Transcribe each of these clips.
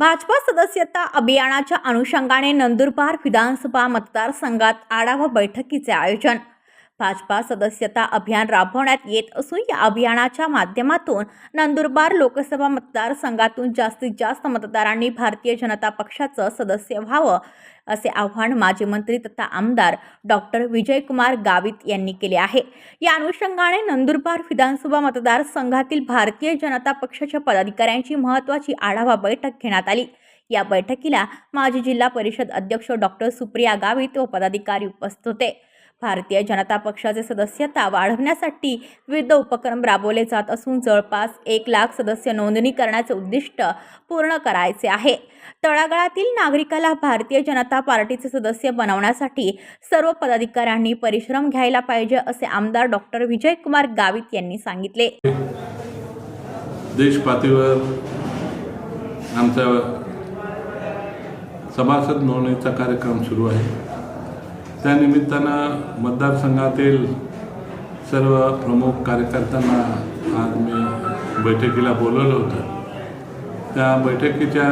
भाजपा सदस्यता अभियानाच्या अनुषंगाने नंदुरबार विधानसभा मतदारसंघात आढावा बैठकीचे आयोजन भाजपा सदस्यता अभियान राबवण्यात येत असून या अभियानाच्या माध्यमातून नंदुरबार लोकसभा मतदारसंघातून जास्तीत जास्त मतदारांनी भारतीय जनता पक्षाचं सदस्य व्हावं असे आवाहन माजी मंत्री तथा आमदार डॉक्टर विजयकुमार गावित यांनी केले आहे. या अनुषंगाने नंदुरबार विधानसभा मतदारसंघातील भारतीय जनता पक्षाच्या पदाधिकाऱ्यांची महत्त्वाची आढावा बैठक घेण्यात आली. या बैठकीला माजी जिल्हा परिषद अध्यक्ष डॉक्टर सुप्रिया गावित व पदाधिकारी उपस्थित होते. भारतीय जनता पक्षाचे सदस्यता वाढवण्यासाठी विविध उपक्रम राबवले जात असून जवळपास एक लाख सदस्य नोंदणी करण्याचे उद्दिष्ट पूर्ण करायचे आहे. तळागाळातील नागरिकाला भारतीय जनता पार्टीचे सदस्य बनवण्यासाठी सर्व पदाधिकाऱ्यांनी परिश्रम घ्यायला पाहिजे असे आमदार डॉक्टर विजयकुमार गावित यांनी सांगितले. देश पातळीवर आमचा सभासद नोंदणीचा कार्यक्रम सुरू आहे. त्यानिमित्तानं मतदारसंघातील सर्व प्रमुख कार्यकर्त्यांना आज मी बैठकीला बोलवलं होतं. त्या बैठकीच्या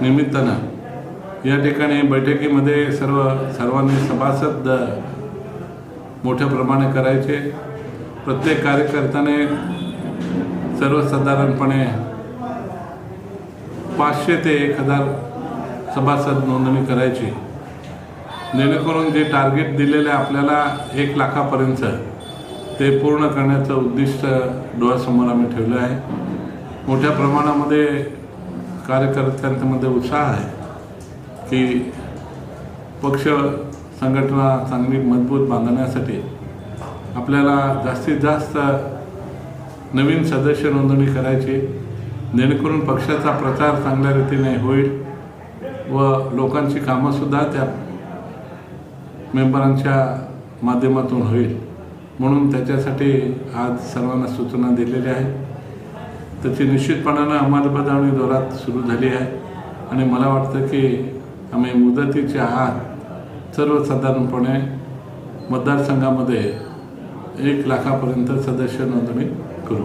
निमित्तानं या ठिकाणी बैठकीमध्ये सर्व सर्वांनी सभासद मोठ्या प्रमाणे करायचे. प्रत्येक कार्यकर्त्याने सर्वसाधारणपणे पाचशे ते एक हजार सभासद नोंदणी करायची. जेणेकरून जे टार्गेट दिलेलं आहे आपल्याला एक लाखापर्यंत ते पूर्ण करण्याचं उद्दिष्ट डोळ्यासमोर आम्ही ठेवलं आहे. मोठ्या प्रमाणामध्ये कार्यकर्त्यांमध्ये उत्साह आहे की पक्ष संघटना चांगली मजबूत बांधण्यासाठी आपल्याला जास्तीत जास्त नवीन सदस्य नोंदणी करायची. जेणेकरून पक्षाचा प्रचार चांगल्या रीतीने होईल. व लोकांची कामंसुद्धा त्या मेंबरांच्या माध्यमातून होईल. म्हणून त्याच्यासाठी आज सर्वांना सूचना दिलेल्या आहेत त्याची निश्चितपणानं अंमलबजावणी जोरात सुरू झाली आहे. आणि मला वाटतं की आम्ही मुदतीच्या आत सर्वसाधारणपणे मतदारसंघामध्ये एक लाखापर्यंत सदस्य नोंदणी करू.